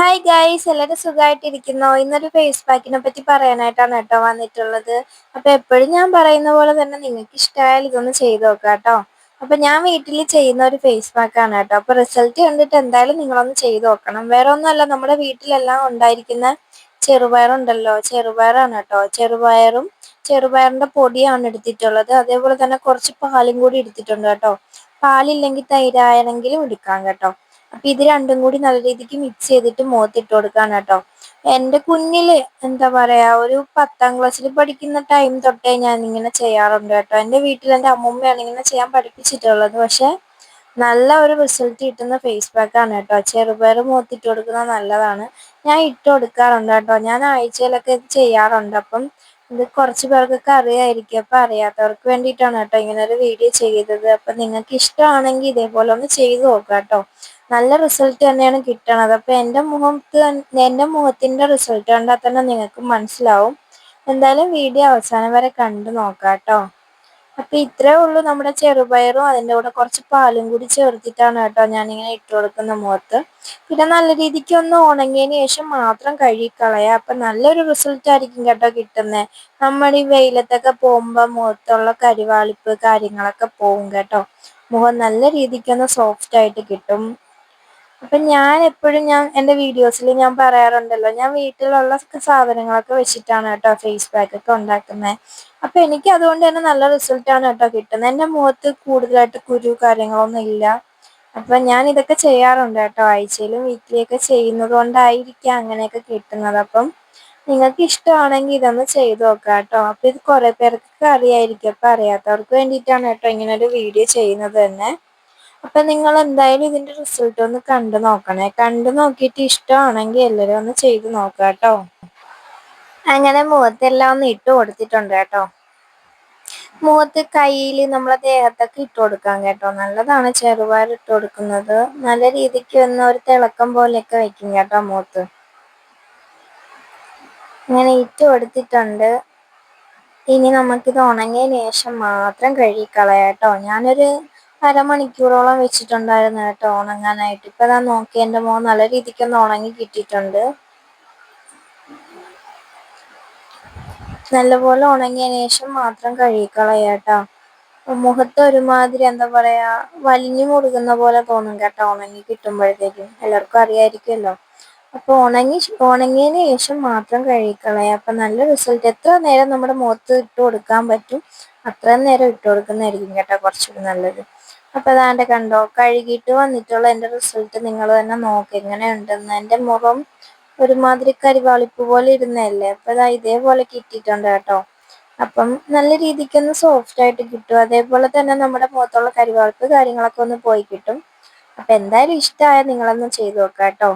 Hi guys എല്ലാവരും സുഖമായിട്ടിരിക്കുന്നോ ഇന്നൊരു ഫേസ് പാക്കിനെ പറ്റി പറയാനായിട്ടാണ് കേട്ടോ വന്നിട്ടുള്ളത്. അപ്പോൾ എപ്പോഴും ഞാൻ പറയുന്ന പോലെ തന്നെ നിങ്ങൾക്ക് ഇഷ്ടമായാലും ഇതൊന്ന് ചെയ്ത് നോക്കാം കേട്ടോ. അപ്പൊ ഞാൻ വീട്ടിൽ ചെയ്യുന്ന ഒരു ഫേസ് പാക്കാണ് കേട്ടോ. അപ്പോൾ റിസൾട്ട് കണ്ടിട്ട് എന്തായാലും നിങ്ങളൊന്ന് ചെയ്ത് നോക്കണം. വേറെ ഒന്നുമല്ല നമ്മുടെ വീട്ടിലെല്ലാം ഉണ്ടായിരിക്കുന്ന ചെറുപയറുണ്ടല്ലോ. ചെറുപയറാണ് കേട്ടോ. ചെറുപയറും ചെറുപയറിന്റെ പൊടിയാണ് എടുത്തിട്ടുള്ളത്. അതേപോലെ തന്നെ കുറച്ച് പാലും കൂടി എടുത്തിട്ടുണ്ട് കേട്ടോ. പാലില്ലെങ്കിൽ തൈരായണെങ്കിലും എടുക്കാം കേട്ടോ. അപ്പൊ ഇത് രണ്ടും കൂടി നല്ല രീതിക്ക് മിക്സ് ചെയ്തിട്ട് മുഖത്തിട്ട് കൊടുക്കാണ് കേട്ടോ. എന്റെ കുഞ്ഞിൽ എന്താ പറയാ ഒരു പത്താം ക്ലാസ്സിൽ പഠിക്കുന്ന ടൈം തൊട്ടേ ഞാൻ ഇങ്ങനെ ചെയ്യാറുണ്ട് കേട്ടോ. എന്റെ വീട്ടിൽ എന്റെ അമ്മൂമ്മയാണ് ഇങ്ങനെ ചെയ്യാൻ പഠിപ്പിച്ചിട്ടുള്ളത്. പക്ഷെ നല്ല ഒരു റിസൾട്ട് കിട്ടുന്ന ഫേസ് പാക്ക് ആണ് കേട്ടോ. ചെറുപയർ മുഖത്തിട്ട് കൊടുക്കുന്നത് നല്ലതാണ്. ഞാൻ ഇട്ട് കൊടുക്കാറുണ്ട് കേട്ടോ. ഞാൻ ആഴ്ചയിലൊക്കെ ഇത് ചെയ്യാറുണ്ട്. അപ്പം ഇത് കുറച്ച് പേർക്കൊക്കെ അറിയായിരിക്കും. അപ്പൊ അറിയാത്തവർക്ക് വേണ്ടിയിട്ടാണ് കേട്ടോ ഇങ്ങനെ ഒരു വീഡിയോ ചെയ്തത്. അപ്പൊ നിങ്ങൾക്ക് ഇഷ്ടമാണെങ്കിൽ ഇതേപോലെ ഒന്ന് ചെയ്തു നോക്കാം കേട്ടോ. നല്ല റിസൾട്ട് തന്നെയാണ് കിട്ടണത്. അപ്പൊ എന്റെ മുഖത്ത് എന്റെ മുഖത്തിന്റെ റിസൾട്ട് കണ്ടാൽ തന്നെ നിങ്ങൾക്ക് മനസ്സിലാവും. എന്തായാലും വീഡിയോ അവസാനം വരെ കണ്ടു നോക്കാട്ടോ കേട്ടോ ഇത്രേ ഉള്ളൂ നമ്മുടെ ചെറുപയറും അതിന്റെ കൂടെ കുറച്ച് പാലും കൂടി ചേർത്തിട്ടാണ് കേട്ടോ ഞാനിങ്ങനെ ഇട്ട് കൊടുക്കുന്ന മുഖത്ത്. പിന്നെ നല്ല രീതിക്ക് ഒന്ന് ഉണങ്ങിയതിന് ശേഷം മാത്രം കഴുകിക്കളയാം അപ്പൊ നല്ലൊരു റിസൾട്ട് ആയിരിക്കും കേട്ടോ കിട്ടുന്നത് നമ്മൾ ഈ വെയിലത്തൊക്കെ പോകുമ്പോൾ മുഖത്തുള്ള കരിവാളിപ്പ് കാര്യങ്ങളൊക്കെ പോകും കേട്ടോ. മുഖം നല്ല രീതിക്കൊന്ന് സോഫ്റ്റ് ആയിട്ട് കിട്ടും. അപ്പൊ ഞാൻ എപ്പോഴും ഞാൻ എന്റെ വീഡിയോസിൽ ഞാൻ പറയാറുണ്ടല്ലോ ഞാൻ വീട്ടിലുള്ള സാധനങ്ങളൊക്കെ വെച്ചിട്ടാണ് കേട്ടോ ഫേസ് പാക്ക് ഒക്കെ ഉണ്ടാക്കുന്നത് അപ്പൊ എനിക്ക് അതുകൊണ്ട് തന്നെ നല്ല റിസൾട്ടാണ് കേട്ടോ കിട്ടുന്നത് എന്റെ മുഖത്ത് കൂടുതലായിട്ട് കുരു കാര്യങ്ങളൊന്നും ഇല്ല. അപ്പൊ ഞാൻ ഇതൊക്കെ ചെയ്യാറുണ്ട് കേട്ടോ. ആഴ്ചയിലും വീക്കിലിയൊക്കെ ചെയ്യുന്നത് കൊണ്ടായിരിക്കാം അങ്ങനെയൊക്കെ കിട്ടുന്നത്. അപ്പം നിങ്ങൾക്ക് ഇഷ്ടമാണെങ്കിൽ ഇതൊന്ന് ചെയ്തു നോക്കാം കേട്ടോ. അപ്പൊ ഇത് കുറെ പേർക്ക് അറിയായിരിക്കും. അപ്പൊ അറിയാത്തവർക്ക് വേണ്ടിയിട്ടാണ് കേട്ടോ ഇങ്ങനെ ഒരു വീഡിയോ ചെയ്യുന്നത് തന്നെ. അപ്പൊ നിങ്ങൾ എന്തായാലും ഇതിന്റെ റിസൾട്ട് ഒന്ന് കണ്ടു നോക്കണേ. കണ്ടു നോക്കിയിട്ട് ഇഷ്ടമാണെങ്കിൽ എല്ലാവരും ഒന്ന് ചെയ്ത് നോക്കുക കേട്ടോ. അങ്ങനെ മുഖത്തെല്ലാം ഒന്ന് ഇട്ട് കൊടുത്തിട്ടുണ്ട് കേട്ടോ. മുഖത്ത് കയ്യിൽ നമ്മളെ ദേഹത്തൊക്കെ ഇട്ട് കൊടുക്കാം കേട്ടോ. നല്ലതാണ് ചെറുപയർ ഇട്ട് കൊടുക്കുന്നത്. നല്ല രീതിക്ക് ഒന്ന് ഒരു തിളക്കം പോലെയൊക്കെ വെക്കും കേട്ടോ മുഖത്ത്. ഇങ്ങനെ ഇട്ട് കൊടുത്തിട്ടുണ്ട്. ഇനി നമുക്കിത് ഉണങ്ങിയ ശേഷം മാത്രം കഴുകിക്കളയാം കേട്ടോ. ഞാനൊരു അരമണിക്കൂറോളം വെച്ചിട്ടുണ്ടായിരുന്നു കേട്ടോ ഉണങ്ങാനായിട്ട്. ഇപ്പൊ ഞാൻ നോക്കി എന്റെ മോൻ നല്ല രീതിക്കൊന്ന് ഉണങ്ങി കിട്ടിയിട്ടുണ്ട്. നല്ലപോലെ ഉണങ്ങിയ ശേഷം മാത്രം കഴുകിക്കളയാട്ടോ മുഖത്ത് ഒരുമാതിരി എന്താ പറയാ വലിഞ്ഞു മുറുകുന്ന പോലെ തോന്നും കേട്ടോ ഉണങ്ങി കിട്ടുമ്പോഴത്തേക്കും. എല്ലാവർക്കും അറിയായിരിക്കുമല്ലോ. അപ്പൊ ഉണങ്ങി ഉണങ്ങിയതിന് ശേഷം മാത്രം കഴുകിക്കളയാം. അപ്പൊ നല്ല റിസൾട്ട്. എത്ര നേരം നമ്മുടെ മുഖത്ത് ഇട്ട് കൊടുക്കാൻ പറ്റും? അത്രയും നേരം ഇട്ട് കൊടുക്കുന്നതായിരിക്കും കേട്ടോ കുറച്ചുകൂടി നല്ലത്. അപ്പൊ അതാണ്ട് കണ്ടോ കഴുകിയിട്ട് വന്നിട്ടുള്ള എന്റെ റിസൾട്ട് നിങ്ങൾ തന്നെ നോക്ക് എങ്ങനെയുണ്ടെന്ന്. എന്റെ മുഖം ഒരുമാതിരി കരിവാളിപ്പ് പോലെ ഇരുന്നല്ലേ അപ്പോൾ ഇതാ ഇതേപോലെ കിട്ടിയിട്ടുണ്ട് കേട്ടോ. അപ്പം നല്ല രീതിക്കൊന്ന് സോഫ്റ്റ് ആയിട്ട് കിട്ടും. അതേപോലെ തന്നെ നമ്മുടെ മുഖത്തുള്ള കരിവാളിപ്പ് കാര്യങ്ങളൊക്കെ ഒന്ന് പോയി കിട്ടും. അപ്പൊ എന്തായാലും ഇഷ്ടമായ നിങ്ങളൊന്ന് ചെയ്ത് നോക്കാം കേട്ടോ.